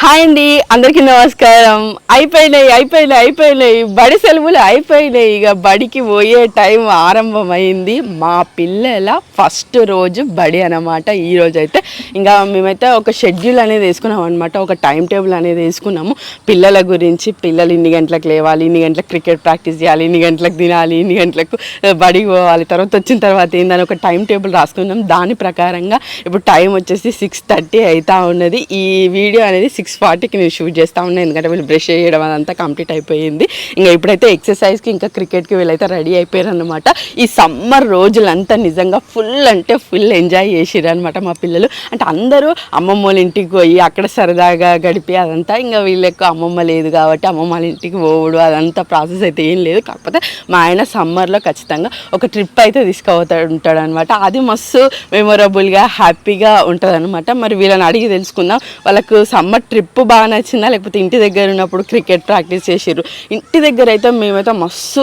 Hi అండి అందరికీ నమస్కారం. అయిపోయినాయి అయిపోయినాయి అయిపోయినాయి. బడి సెలవులు అయిపోయినాయి. ఇక బడికి పోయే టైం ఆరంభమైంది. మా పిల్లల ఫస్ట్ రోజు బడి అన్నమాట. ఈ రోజు అయితే ఇంకా మేమైతే ఒక షెడ్యూల్ అనేది వేసుకున్నాం అనమాట ఒక టైం టేబుల్ అనేది వేసుకున్నాము. పిల్లల గురించి పిల్లలు ఇన్ని గంటలకు లేవాలి ఇన్ని గంటలకు క్రికెట్ ప్రాక్టీస్ చేయాలి ఇన్ని గంటలకు తినాలి ఇన్ని గంటలకు బడికి పోవాలి. తర్వాత వచ్చిన తర్వాత ఏందని ఒక టైం టేబుల్ రాసుకున్నాం. దాని ప్రకారంగా ఇప్పుడు టైం వచ్చేసి సిక్స్ థర్టీ అవుతూ ఉన్నది. ఈ వీడియో అనేది సిక్స్ ఫార్టీకి నేను షూట్ చేస్తా ఉన్నాను ఎందుకంటే వీళ్ళు బ్రష్ చేయడం అదంతా కంప్లీట్ అయిపోయింది. ఇంకా ఇప్పుడైతే ఎక్సర్సైజ్కి ఇంకా క్రికెట్కి వీళ్ళైతే రెడీ అయిపోయారు అనమాట ఈ సమ్మర్ రోజులంతా నిజంగా ఫుల్ అంటే ఫుల్ ఎంజాయ్ చేసిరు అనమాట మా పిల్లలు. అంటే అందరూ అమ్మమ్మ వాళ్ళ ఇంటికి పోయి అక్కడ సరదాగా గడిపి అదంతా ఇంకా వీళ్ళకు అమ్మమ్మ లేదు కాబట్టి అమ్మమ్మ వాళ్ళ ఇంటికి పోవడు అదంతా ప్రాసెస్ అయితే ఏం లేదు. కాకపోతే మా ఆయన సమ్మర్లో ఖచ్చితంగా ఒక ట్రిప్ అయితే తీసుకుపోతాడు ఉంటాడు అనమాట అది మస్తు మెమొరబుల్గా హ్యాపీగా ఉంటుంది అనమాట మరి వీళ్ళని అడిగి తెలుసుకుందాం. వాళ్ళకు సమ్మర్ ట్రిప్ ట్రిప్ బాగా నచ్చిందా? లేకపోతే ఇంటి దగ్గర ఉన్నప్పుడు క్రికెట్ ప్రాక్టీస్ చేసిర్రు? ఇంటి దగ్గర అయితే మేమైతే మస్తు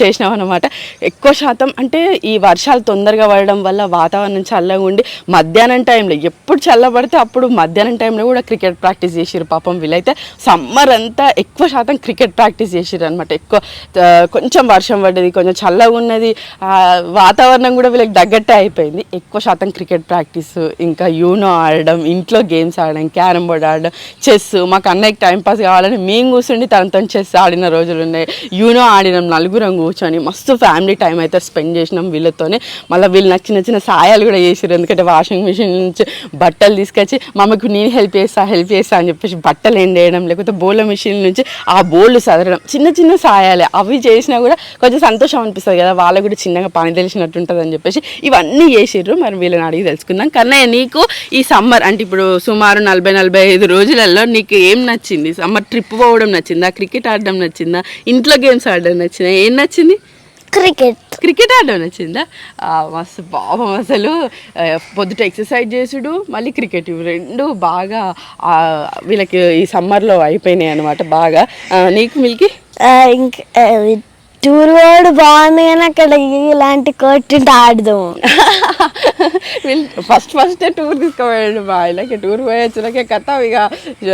చేసినాం అనమాట ఎక్కువ శాతం అంటే ఈ వర్షాలు తొందరగా పడడం వల్ల వాతావరణం చల్లగా ఉండి మధ్యాహ్నం టైంలో ఎప్పుడు చల్లబడితే అప్పుడు మధ్యాహ్నం టైంలో కూడా క్రికెట్ ప్రాక్టీస్ చేసిర్రు పాపం వీళ్ళైతే. సమ్మర్ అంతా ఎక్కువ శాతం క్రికెట్ ప్రాక్టీస్ చేసిర్రు అనమాట ఎక్కువ కొంచెం వర్షం పడ్డది కొంచెం చల్లగా ఉన్నది వాతావరణం కూడా వీళ్ళకి తగ్గట్టే అయిపోయింది. ఎక్కువ శాతం క్రికెట్ ప్రాక్టీస్ ఇంకా యూనో ఆడడం ఇంట్లో గేమ్స్ ఆడడం క్యారమ్ బోర్డ్ ఆడడం చెస్ మాకు అన్నయ్యకి టైంపాస్ కావాలని మేము కూర్చుండి తనతో చెస్ ఆడిన రోజులు ఉన్నాయి. యూనో ఆడినాం నలుగురం కూర్చొని మస్తు ఫ్యామిలీ టైం అయితే స్పెండ్ చేసినాం వీళ్ళతోనే. మళ్ళీ వీళ్ళు నాకు చిన్న చిన్న సాయాలు కూడా చేసారు ఎందుకంటే వాషింగ్ మిషన్ నుంచి బట్టలు తీసుకొచ్చి మమ్మకు నేను హెల్ప్ చేస్తా హెల్ప్ చేస్తా అని చెప్పేసి బట్టలు ఎండేయడం లేకపోతే బోళ్ళ మిషన్ నుంచి ఆ బోళ్ళు సదరడం చిన్న చిన్న సాయాలే. అవి చేసినా కూడా కొంచెం సంతోషం అనిపిస్తుంది కదా వాళ్ళకు కూడా చిన్నగా పని తెలిసినట్టు ఉంటుంది అని చెప్పేసి ఇవన్నీ చేసిర్రు. మరి వీళ్ళని అడిగి తెలుసుకుందాం. కన్నయ్య నీకు ఈ సమ్మర్ అంటే ఇప్పుడు సుమారు నలభై నలభై ఐదు రోజులలో నీకు ఏం నచ్చింది? సమ్మర్ ట్రిప్ పోవడం నచ్చిందా? క్రికెట్ ఆడడం నచ్చిందా? ఇంట్లో గేమ్స్ ఆడడం నచ్చిందా? ఏం నచ్చింది? క్రికెట్ క్రికెట్ ఆడడం నచ్చిందా? మస్తు పాపం అసలు పొద్దుట ఎక్సర్సైజ్ చేసుడు మళ్ళీ క్రికెట్ ఇవి రెండు బాగా వీళ్ళకి ఈ సమ్మర్లో అయిపోయినాయి అనమాట బాగా. నీకు మిల్కి? ఇంకా టూర్ వాడు బాగుంది కానీ అక్కడ ఇలాంటి వీళ్ళు ఫస్ట్ ఫస్ట్ టూర్ తీసుకుపోయాడు మా ఆయనకి. టూర్ పోయొచ్చినాకే కథ ఇక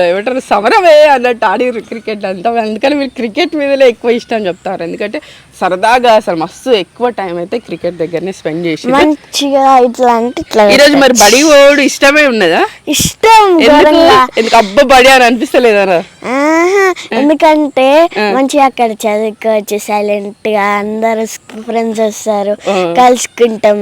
ఏమంటారు సమరమే అన్నట్టు ఆడిరు క్రికెట్ అంతా. అందుకని వీళ్ళు క్రికెట్ మీదనే ఎక్కువ ఇష్టం చెప్తారు. ఎందుకంటే సరదాగా అసలు మస్తు ఎక్కువ టైం అయితే క్రికెట్ దగ్గరనే స్పెండ్ చేసి మంచిగా ఇట్లా అంటే ఇట్లా ఈరోజు మరి బడి పోవడు ఇష్టమే ఉన్నదా? ఇష్టం ఎందుకు? అబ్బా బడి అని అనిపిస్తలేదా? ఎందుకంటే మంచిగా అక్కడ చదువుకోవచ్చు సైలెంట్ గా అందరు ఫ్రెండ్స్ వస్తారు కలుసుకుంటాం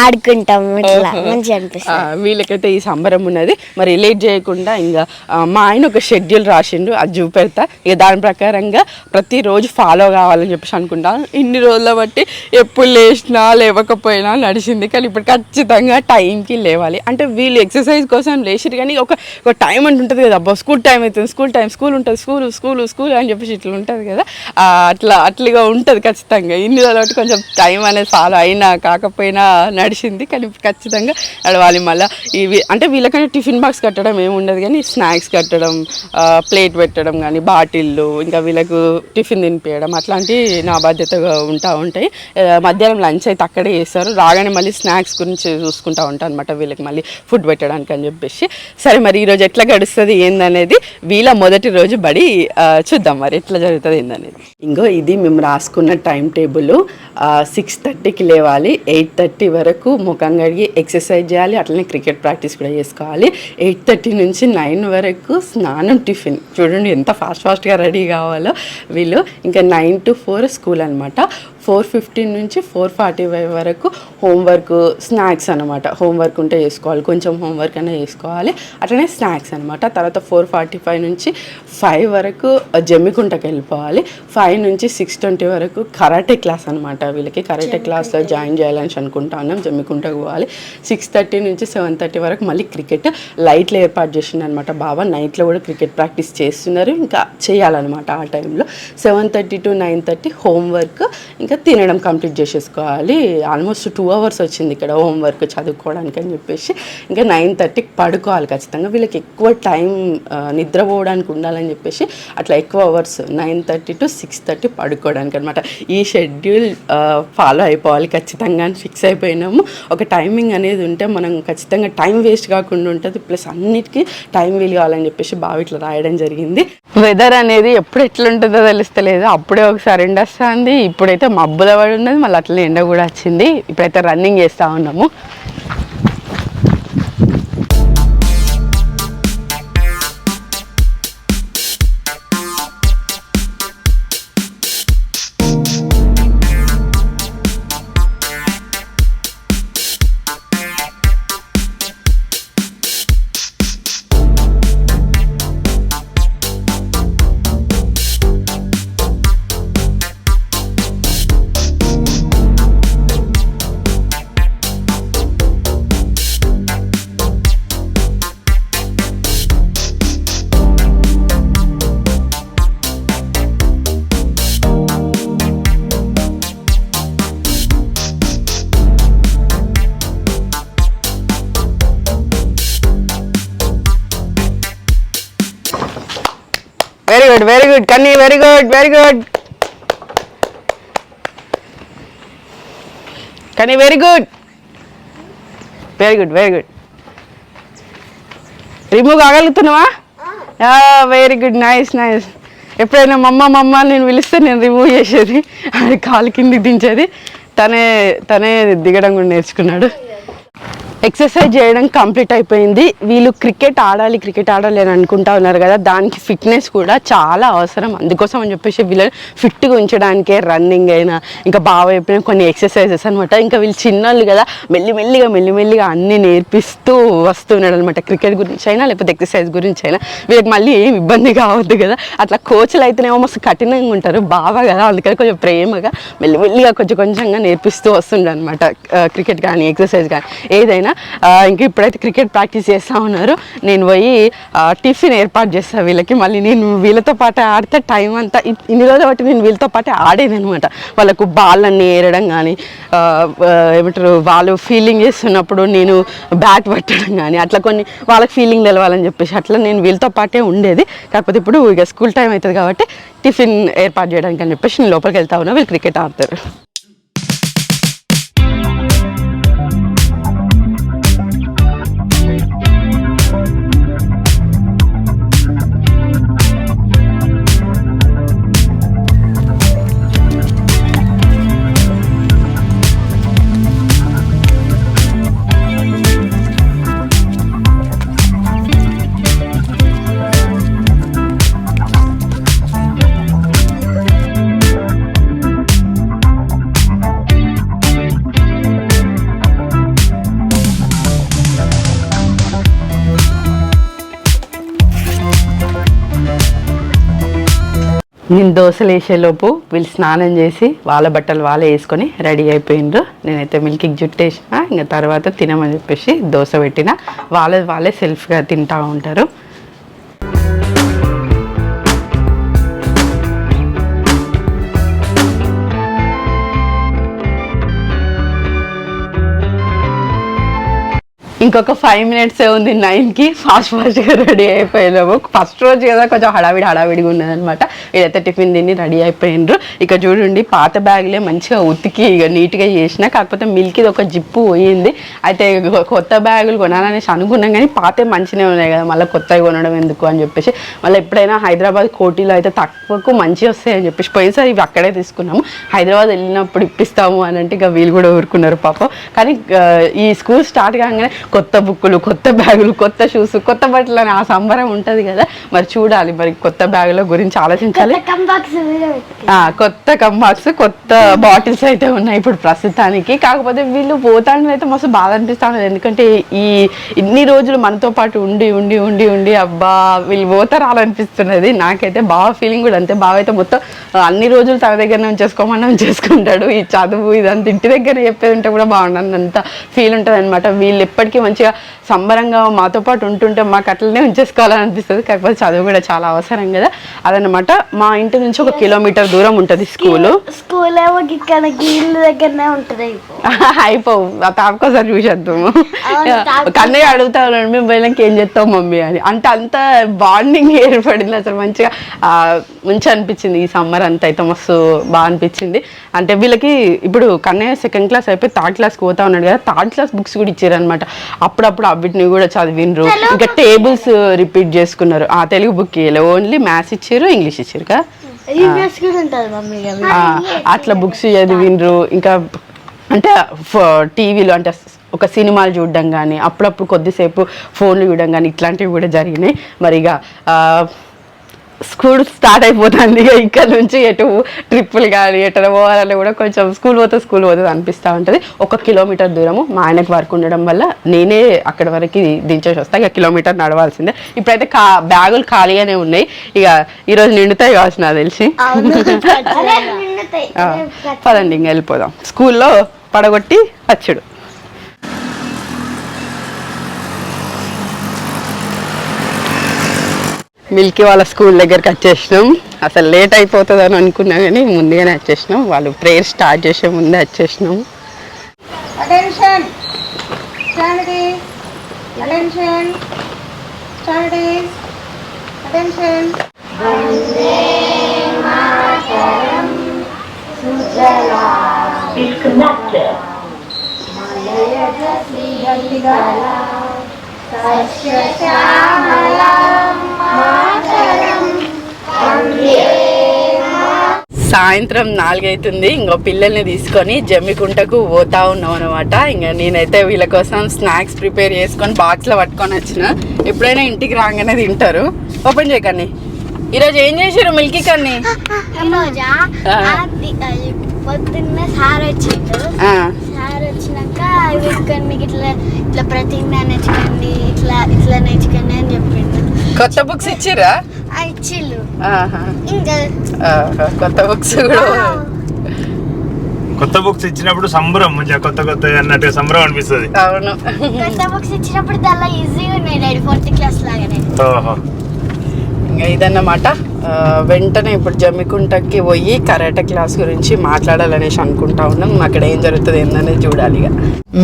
ఆడుకుంటాం ఇట్లా మంచిగా అనిపిస్తుంది. వీళ్ళకైతే ఈ సంబరం ఉన్నది. మరి లేట్ చేయకుండా ఇంకా మా ఆయన ఒక షెడ్యూల్ రాసిండు అది చూపెడతా. ఇక దాని ప్రకారంగా ప్రతిరోజు ఫాలో కావాలని చెప్పేసి అనుకుంటాను ఇన్ని రోజుల బట్టి ఎప్పుడు లేచినా లేవకపోయినా నడిచింది. కానీ ఇప్పుడు ఖచ్చితంగా టైంకి లేవాలి. అంటే వీళ్ళు ఎక్సర్సైజ్ కోసం లేచిరు కానీ ఒక ఒక టైం అంటు ఉంటుంది కదా అబ్బా. స్కూల్ టైం అవుతుంది స్కూల్ టైం స్కూల్ ఉంటుంది స్కూల్ స్కూల్ స్కూల్ అని చెప్పేసి ఇట్లా ఉంటుంది కదా. ఆ, అట్లా అట్లుగా ఉంటుంది ఖచ్చితంగా. ఇన్ని రోజుల కొంచెం టైం అనేది ఫాలో అయినా కాకపోయినా నడిచింది. కానీ ఖచ్చితంగా నడవాలి మళ్ళీ. ఇవి అంటే వీళ్ళకంటే టిఫిన్ బాక్స్ కట్టడం ఏమి ఉండదు కానీ స్నాక్స్ కట్టడం ప్లేట్ పెట్టడం కానీ బాటిళ్ళు ఇంకా వీళ్ళకు టిఫిన్ తినిపించడం అట్లాంటివి నా బాధ్యతగా ఉంటా ఉంటాయి. మధ్యాహ్నం లంచ్ అయితే అక్కడే చేస్తారు. రాగానే మళ్ళీ స్నాక్స్ గురించి చూసుకుంటా ఉంటాను అనమాట వీళ్ళకి మళ్ళీ ఫుడ్ పెట్టడానికి అని చెప్పేసి. సరే మరి ఈరోజు ఎట్లా గడుస్తుంది ఏందనేది వీళ్ళ మొదటి రోజు బడి చూద్దాం మరి ఎట్లా జరుగుతుంది ఏందనేది. ఇంకో ఇది మేము రాసుకున్న టైం టేబుల్ సిక్స్ థర్టీకి లేవాలి. ఎయిట్ థర్టీ వరకు ముఖం కడిగి ఎక్సర్సైజ్ చేయాలి. అట్లనే క్రికెట్ ప్రాక్టీస్ కూడా చేసుకోవాలి. ఎయిట్ థర్టీ నుంచి నైన్ వరకు స్నానం టిఫిన్. చూడండి ఎంత ఫాస్ట్ ఫాస్ట్గా రెడీ కావాలో వీళ్ళు. ఇంకా నైన్ టు ఫోర్ స్కూల్ అనమాట ఫోర్ ఫిఫ్టీన్ నుంచి ఫోర్ ఫార్టీ ఫైవ్ వరకు హోంవర్క్ స్నాక్స్ అనమాట హోంవర్క్ ఉంటే చేసుకోవాలి. కొంచెం హోంవర్క్ అయినా చేసుకోవాలి. అట్లనే స్నాక్స్ అనమాట తర్వాత ఫోర్ ఫార్టీ ఫైవ్ నుంచి ఫైవ్ వరకు జమ్మికుంటకి వెళ్ళిపోవాలి. ఫైవ్ నుంచి సిక్స్ ట్వంటీ వరకు కరాటే క్లాస్ అనమాట వీళ్ళకి కరాటే క్లాస్లో జాయిన్ చేయాలని అనుకుంటా ఉన్నాం జమ్మికుంటకు పోవాలి. సిక్స్ థర్టీ నుంచి సెవెన్ థర్టీ వరకు మళ్ళీ క్రికెట్ లైట్లు ఏర్పాటు చేసిండు అనమాట బాబా నైట్లో కూడా క్రికెట్ ప్రాక్టీస్ చేస్తున్నారు. ఇంకా చేయాలన్నమాట ఆ టైంలో. Seven thirty to nine thirty homework. ఇంకా ఇంకా తినడం కంప్లీట్ చేసేసుకోవాలి. ఆల్మోస్ట్ టూ అవర్స్ వచ్చింది ఇక్కడ హోంవర్క్ చదువుకోవడానికి అని చెప్పేసి. ఇంకా నైన్ థర్టీకి పడుకోవాలి ఖచ్చితంగా. వీళ్ళకి ఎక్కువ టైం నిద్రపోవడానికి ఉండాలని చెప్పేసి అట్లా ఎక్కువ hours nine thirty to six thirty పడుకోవడానికి అనమాట ఈ షెడ్యూల్ ఫాలో అయిపోవాలి ఖచ్చితంగా అని ఫిక్స్ అయిపోయినాము. ఒక టైమింగ్ అనేది ఉంటే మనం ఖచ్చితంగా టైం వేస్ట్ కాకుండా ఉంటుంది. ప్లస్ అన్నిటికీ టైం వీలు కావాలని చెప్పేసి బాగా ఇట్లా రాయడం జరిగింది. వెదర్ అనేది ఎప్పుడు ఎట్లుంటుందో తెలుస్తలేదు. అప్పుడే ఒకసారి ఎండొస్తుంది ఇప్పుడైతే ఇప్పుడైతే మబ్బుల పడి ఉన్నది మళ్ళీ అట్లనే ఎండ కూడా వచ్చింది. ఇప్పుడైతే రన్నింగ్ చేస్తూ ఉన్నాము. Good very good Kanni very good very good కానీ very good very good very good remove కాగలుగుతున్నావా very good nice nice ఎప్పుడైనా మమ్మ మమ్మ నేను పిలిస్తే నేను రిమూవ్ చేసేది. అది కాలు కిందికి దించేది. తనే తనే దిగడం కూడా నేర్చుకున్నాడు. ఎక్సర్సైజ్ చేయడం కంప్లీట్ అయిపోయింది. వీళ్ళు క్రికెట్ ఆడాలి క్రికెట్ ఆడాలి అని అనుకుంటా ఉన్నారు కదా దానికి ఫిట్నెస్ కూడా చాలా అవసరం. అందుకోసం అని చెప్పేసి వీళ్ళని ఫిట్గా ఉంచడానికే రన్నింగ్ అయినా ఇంకా బాగా చెప్పిన కొన్ని ఎక్సర్సైజెస్ అనమాట ఇంకా వీళ్ళు చిన్నోళ్ళు కదా మెల్లిమెల్లిగా మెల్లిమెల్లిగా అన్నీ నేర్పిస్తూ వస్తున్నాడు అనమాట క్రికెట్ గురించి అయినా లేకపోతే ఎక్సర్సైజ్ గురించి అయినా. వీళ్ళకి మళ్ళీ ఏం ఇబ్బంది కావద్దు కదా. అట్లా కోచ్లు అయితేనేమో మస్తు కఠినంగా ఉంటారు. బాగా కదా అందుకని కొంచెం ప్రేమగా మెల్లిమెల్లిగా కొంచెం కొంచెంగా నేర్పిస్తూ వస్తుండే అనమాట క్రికెట్ కానీ ఎక్సర్సైజ్ కానీ. ఏదైనా ఇంకా ఇప్పుడైతే క్రికెట్ ప్రాక్టీస్ చేస్తూ ఉన్నారు. నేను పోయి టిఫిన్ ఏర్పాటు చేస్తాను వీళ్ళకి. మళ్ళీ నేను వీళ్ళతో పాటు ఆడితే టైం అంతా ఇన్ని రోజులు బట్టి నేను వీళ్ళతో పాటు ఆడేది అనమాట వాళ్ళకు అన్నీ ఏరడం కానీ ఏమంటారు వాళ్ళు ఫీలింగ్ చేస్తున్నప్పుడు నేను బ్యాట్ పట్టడం కానీ అట్లా కొన్ని వాళ్ళకి ఫీలింగ్ తెలవాలని చెప్పేసి అట్లా నేను వీళ్ళతో పాటే ఉండేది. కాకపోతే ఇప్పుడు ఇక స్కూల్ టైం అవుతుంది కాబట్టి టిఫిన్ ఏర్పాటు చేయడానికి అని చెప్పేసి నేను లోపలికి వెళ్తా ఉన్నా. వీళ్ళు క్రికెట్ ఆడతారు. నేను దోశలు వేసేలోపు వీళ్ళు స్నానం చేసి వాళ్ళ బట్టలు వాళ్ళే వేసుకొని రెడీ అయిపోయిండ్రు. నేనైతే మిల్క్కి జుట్టు వేసిన ఇంకా తర్వాత తినమని చెప్పేసి దోశ పెట్టిన. వాళ్ళే వాళ్ళే సెల్ఫ్గా తింటూ ఉంటారు. ఇంకొక ఫైవ్ మినిట్స్ ఉంది నైన్కి ఫాస్ట్ ఫాస్ట్గా రెడీ అయిపోయినాము. ఫస్ట్ రోజు కదా కొంచెం హడావిడి హడావిడిగా ఉన్నదనమాట ఇదైతే టిఫిన్ తిని రెడీ అయిపోయినరు. ఇక చూడండి పాత బ్యాగ్లే మంచిగా ఉతికి ఇక నీట్గా చేసిన కాకపోతే మిల్క్ది ఒక జిప్పు పోయింది. అయితే కొత్త బ్యాగులు కొనాలనేసి అనుకున్నాం కానీ పాతే మంచిగా ఉన్నాయి కదా. మళ్ళీ కొత్తవి కొనడం ఎందుకు అని చెప్పేసి. మళ్ళీ ఎప్పుడైనా హైదరాబాద్ కోటిలో అయితే తక్కువకు మంచిగా వస్తాయని చెప్పేసి పోయినసారి ఇవి అక్కడే తీసుకున్నాము. హైదరాబాద్ వెళ్ళినప్పుడు ఇప్పిస్తాము అని అంటే ఇక వీళ్ళు కూడా ఊరుకున్నారు పాపం. కానీ ఈ స్కూల్ స్టార్ట్ కాగానే కొత్త బుక్కులు కొత్త బ్యాగులు కొత్త షూస్ కొత్త బట్టలు అని ఆ సంబరం ఉంటుంది కదా. మరి చూడాలి మరి కొత్త బ్యాగుల గురించి ఆలోచించాలి. ఆ, కొత్త కంబాక్స్ కొత్త బాటిల్స్ అయితే ఉన్నాయి ఇప్పుడు ప్రస్తుతానికి. కాకపోతే వీళ్ళు పోతాండ్రు అయితే మస్తు బాధ అనిపిస్తాను ఎందుకంటే ఈ ఇన్ని రోజులు మనతో పాటు ఉండి ఉండి ఉండి ఉండి అబ్బా వీళ్ళు పోతారు అనిపిస్తున్నది నాకైతే బాగా ఫీలింగ్ కూడా అంతే. బాగా అయితే మొత్తం అన్ని రోజులు తన దగ్గరనే ఉంచేసుకోమని ఉంచేసుకుంటాడు. ఈ చదువు ఇదంతా ఇంటి దగ్గర చెప్పేది ఉంటే కూడా బాగుండదు అంత ఫీల్ ఉంటుంది అనమాట వీళ్ళు ఎప్పటికీ మంచిగా సంబరంగా మాతో పాటు ఉంటుంటే మాకు అట్లనే ఉంచేసుకోవాలని అనిపిస్తుంది కాకపోతే చదువు కూడా చాలా అవసరం కదా. అదనమాట మా ఇంటి నుంచి ఒక కిలోమీటర్ దూరం ఉంటుంది స్కూలు. స్కూల్ ఏమో ఇక్కడ ఇల్లు దగ్గరనే ఉంటుంది అయిపోవు. తాపకోసారి చూసేద్దాము. కన్నయ్య అడుగుతా ఉన్నాడు మేము వెళ్ళకి ఏం చేస్తాం మమ్మీ? అని. అంటే అంత బాండింగ్ ఏర్పడింది అసలు మంచిగా. ఆ, మంచిగా అనిపించింది. ఈ సమ్మర్ అంతా అయితే మస్తు బాగా అనిపించింది. అంటే వీళ్ళకి ఇప్పుడు కన్నయ్య సెకండ్ క్లాస్ అయిపోయి థర్డ్ క్లాస్కి పోతా ఉన్నాడు కదా. థర్డ్ క్లాస్ బుక్స్ కూడా ఇచ్చారనమాట అప్పుడప్పుడు అవిటిని కూడా చదివినరు ఇంకా టేబుల్స్ రిపీట్ చేసుకున్నారు. ఆ తెలుగు బుక్ ఓన్లీ మ్యాథ్స్ ఇచ్చారు ఇంగ్లీష్ ఇచ్చారు కదా అట్లా బుక్స్ చదివిండ్రు. ఇంకా అంటే టీవీలో అంటే ఒక సినిమాలు చూడడం కానీ అప్పుడప్పుడు కొద్దిసేపు ఫోన్లు చూడడం కానీ ఇట్లాంటివి కూడా జరిగినాయి. మరి ఇక ఆ, స్కూల్ స్టార్ట్ అయిపోతుంది ఇక ఇక్కడ నుంచి ఎటు ట్రిప్పులు కానీ ఎటు పోవాలని కూడా కొంచెం స్కూల్ పోతే స్కూల్ పోతుంది అనిపిస్తూ ఉంటుంది. ఒక కిలోమీటర్ దూరము మా ఆయనకు వర్క్ ఉండడం వల్ల నేనే అక్కడ వరకు దించేసి వస్తా. ఇక కిలోమీటర్ నడవాల్సిందే. ఇప్పుడైతే కా బ్యాగులు ఖాళీగానే ఉన్నాయి. ఇక ఈరోజు నిండుతాయి కావచ్చు నాకు తెలిసి. పదండి ఇంక వెళ్ళిపోదాం. స్కూల్లో పడగొట్టి వచ్చుడు. మిల్కీ వాళ్ళ స్కూల్ దగ్గరికి వచ్చేసినాం. అసలు లేట్ అయిపోతుంది అని అనుకున్నా కానీ ముందుగానే వచ్చేసినాం. వాళ్ళు ప్రేయర్ స్టార్ట్ చేసే ముందే వచ్చేసినాం. Attention. సాయంత్రం నాలుగైతుంది. ఇంకో పిల్లల్ని తీసుకొని జమ్మికుంటకు పోతా ఉన్నాం అనమాట ఇంకా నేనైతే వీళ్ళ కోసం స్నాక్స్ ప్రిపేర్ చేసుకొని బాక్స్లో పట్టుకొని వచ్చిన. ఎప్పుడైనా ఇంటికి రాగానే తింటారు. ఓపెన్ చేయకండి ఈరోజు ఏం చేసారు మిల్కీ కన్ని? పొద్దున్న సార్ వచ్చిండు. సార్ వచ్చినాక ఇట్లా ఇట్లా ప్రతిజ్ఞ నేర్చుకోండి ఇట్లా ఇట్లా నేర్చుకోండి అని చెప్పిండు. కొత్త బుక్స్ ఇచ్చిరా ఇచ్చిళ్ళు. ఆహా, ఇంకా. ఆహా, కొత్త బుక్స్ కూడా కొత్త బుక్స్ ఇచ్చినప్పుడు సంబరం మంచిగా కొత్త కొత్త అన్నట్టుగా సంబరం అనిపిస్తుంది. అవును. కొత్త బుక్స్ ఇచ్చినప్పుడు చాలా ఈజీగా ఉన్నాయి డాడీ ఫోర్త్ క్లాస్ లాగానే. ఓహో. ఇదన్నమాట. వెంటనే ఇప్పుడు జమ్మికుంటకి పోయి కరాటే క్లాస్ గురించి మాట్లాడాలనేసి అనుకుంటా ఉన్నాం. అక్కడ ఏం జరుగుతుంది ఏందనేది చూడాలి ఇక.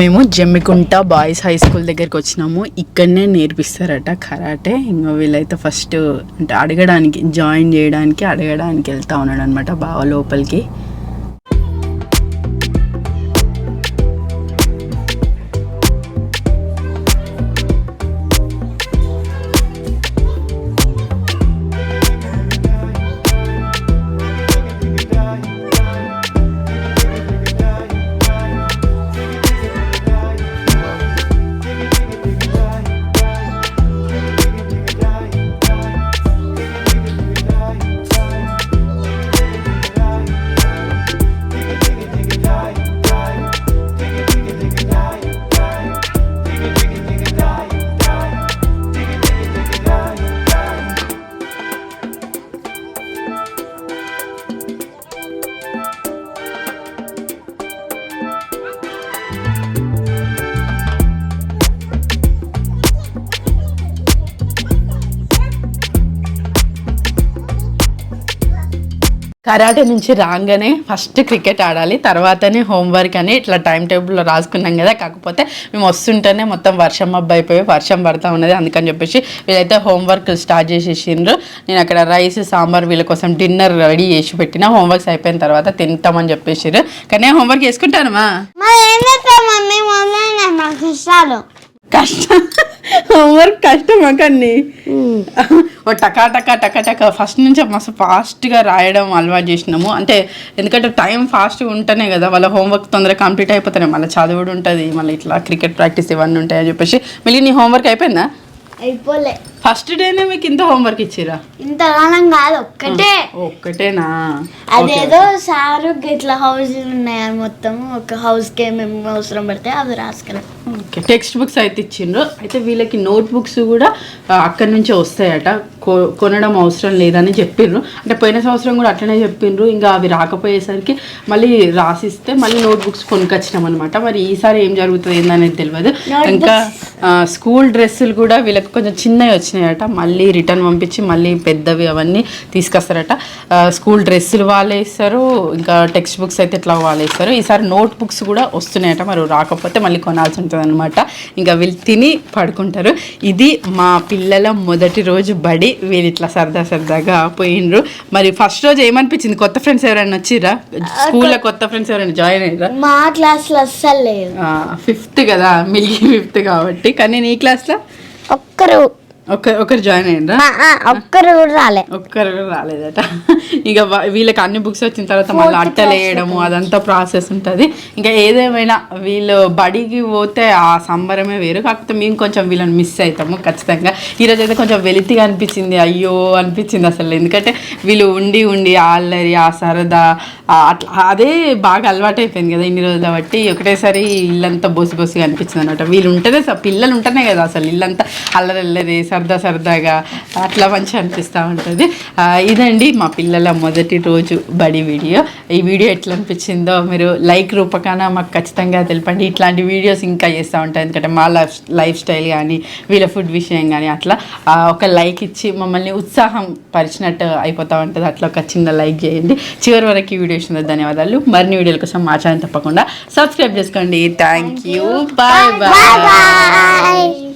మేము జమ్మికుంట బాయ్స్ హై స్కూల్ దగ్గరికి వచ్చినాము. ఇక్కడనే నేర్పిస్తారట కరాటే. ఇంకా వీళ్ళైతే ఫస్ట్ అంటే అడగడానికి జాయిన్ చేయడానికి అడగడానికి వెళ్తా ఉన్నాడు అనమాట బావ లోపలికి. కరాటే నుంచి రాగానే ఫస్ట్ క్రికెట్ ఆడాలి తర్వాతనే హోంవర్క్ అని ఇట్లా టైం టేబుల్లో రాసుకున్నాం కదా కాకపోతే మేము వస్తుంటేనే మొత్తం వర్షం అయిపోయి వర్షం పడతా ఉన్నది. అందుకని చెప్పేసి వీళ్ళైతే హోంవర్క్ స్టార్ట్ చేసేసిండ్రు. నేను అక్కడ రైస్ సాంబార్ వీళ్ళ కోసం డిన్నర్ రెడీ చేసి పెట్టిన. హోంవర్క్స్ అయిపోయిన తర్వాత తింటామని చెప్పేసిర్రు కానీ హోంవర్క్ చేసుకుంటానమా మరి ఏం చేస్తాం మమ్మీ? మమ్మీ నాకు ఇష్టాలు. కష్టం. హోంవర్క్ కష్టమా కన్నీ? ఓ టకా టకా టకా టకా. ఫస్ట్ నుంచి మస్తు ఫాస్ట్గా రాయడం అలవాటు చేసినాము. అంటే ఎందుకంటే టైం ఫాస్ట్గా ఉంటేనే కదా వాళ్ళ హోంవర్క్ తొందరగా కంప్లీట్ అయిపోతానే మళ్ళీ చదువుడు ఉంటుంది. మళ్ళీ ఇట్లా క్రికెట్ ప్రాక్టీస్ ఇవన్నీ ఉంటాయి అని చెప్పేసి. మళ్ళీ నీ హోంవర్క్ అయిపోయిందా? అయిపోలే. ఫస్ట్ డేనే మీకు ఇంత హోంవర్క్ ఇచ్చిరా? ఇంతగానం కాదు ఒక్కటే. ఒక్కటేనా? అదేదో సారు ఇట్లా హౌస్ ఉన్నాయి మొత్తం ఒక హౌస్కి ఏమేమి అవసరం పడితే అవి రాసుకున్నాం. ఓకే టెక్స్ట్ బుక్స్ అయితే ఇచ్చిండ్రు. అయితే వీళ్ళకి నోట్ బుక్స్ కూడా అక్కడి నుంచే వస్తాయట. కొనడం అవసరం లేదని చెప్పిండ్రు అంటే పోయిన సంవత్సరం కూడా అట్లనే చెప్పిండ్రు ఇంకా అవి రాకపోయేసరికి మళ్ళీ రాసిస్తే మళ్ళీ నోట్ బుక్స్ కొనుకొచ్చినాం అనమాట మరి ఈసారి ఏం జరుగుతుంది ఏందనేది తెలియదు ఇంకా స్కూల్ డ్రెస్సులు కూడా వీళ్ళకి కొంచెం చిన్నవి వచ్చినాయి వచ్చినాయట మళ్ళీ రిటర్న్ పంపించి మళ్ళీ పెద్దవి అవన్నీ తీసుకొస్తారట. స్కూల్ డ్రెస్సులు వాళ్ళే ఇస్తారు ఇంకా టెక్స్ట్ బుక్స్ అయితే ఇట్లా వాళ్ళే ఇస్తారు. ఈసారి నోట్ బుక్స్ కూడా వస్తున్నాయట మరి రాకపోతే మళ్ళీ కొనాల్సి ఉంటుంది అనమాట ఇంకా వీళ్ళు తిని పడుకుంటారు. ఇది మా పిల్లల మొదటి రోజు బడి వీళ్ళు ఇట్లా సరదా సరదాగా పోయిండ్రు. మరి ఫస్ట్ రోజు ఏమనిపించింది? కొత్త ఫ్రెండ్స్ ఎవరైనా వచ్చిర్రా? స్కూల్లో కొత్త ఫ్రెండ్స్ ఎవరైనా జాయిన్ అయ్యారా మా క్లాస్లో అస్సలు లేదు ఫిఫ్త్ కదా మిల్కీ ఫిఫ్త్ కాబట్టి. కానీ నీ క్లాస్లో? ఒక్కరు. ఒక ఒకరు జాయిన్ ఆ, ఒక్కరు కూడా రాలే. ఒక్కరు కూడా రాలేదట. ఇక వీళ్ళకి అన్ని బుక్స్ వచ్చిన తర్వాత మళ్ళీ అట్టలు వేయడము అదంతా ప్రాసెస్ ఉంటుంది. ఇంకా ఏదేమైనా వీళ్ళు బడికి పోతే ఆ సంబరమే వేరు. కాకపోతే మేము కొంచెం వీళ్ళని మిస్ అవుతాము ఖచ్చితంగా. ఈరోజు అయితే కొంచెం వెలితిగా అనిపించింది. అయ్యో అనిపించింది అసలు. ఎందుకంటే వీళ్ళు ఉండి ఉండి ఆ అల్లరి ఆ సరదా అట్లా అదే బాగా అలవాటు అయిపోయింది కదా ఇన్ని రోజులు బట్టి ఒకటేసారి ఇల్లంతా బోసి బోసిగా అనిపించింది అనమాట వీళ్ళు ఉంటేనే పిల్లలు ఉంటేనే కదా అసలు ఇల్లంతా అల్లరి అల్లరి సరదా సరదాగా అట్లా మంచిగా అనిపిస్తూ ఉంటుంది. ఇదండి మా పిల్లల మొదటి రోజు బడి వీడియో. ఈ వీడియో ఎట్లా అనిపించిందో మీరు లైక్ రూపకాన మాకు ఖచ్చితంగా తెలపండి. ఇట్లాంటి వీడియోస్ ఇంకా చేస్తూ ఉంటాయి ఎందుకంటే మా లైఫ్ లైఫ్ స్టైల్ కానీ వీళ్ళ ఫుడ్ విషయం కానీ అట్లా ఒక లైక్ ఇచ్చి మమ్మల్ని ఉత్సాహం పరిచినట్టు అయిపోతూ ఉంటుంది. అట్లా ఒక చిన్న లైక్ చేయండి. చివరి వరకు ఈ వీడియో ఇచ్చిన ధన్యవాదాలు. మరిన్ని వీడియోల కోసం మా ఛానల్ తప్పకుండా సబ్స్క్రైబ్ చేసుకోండి. Thank you bye bye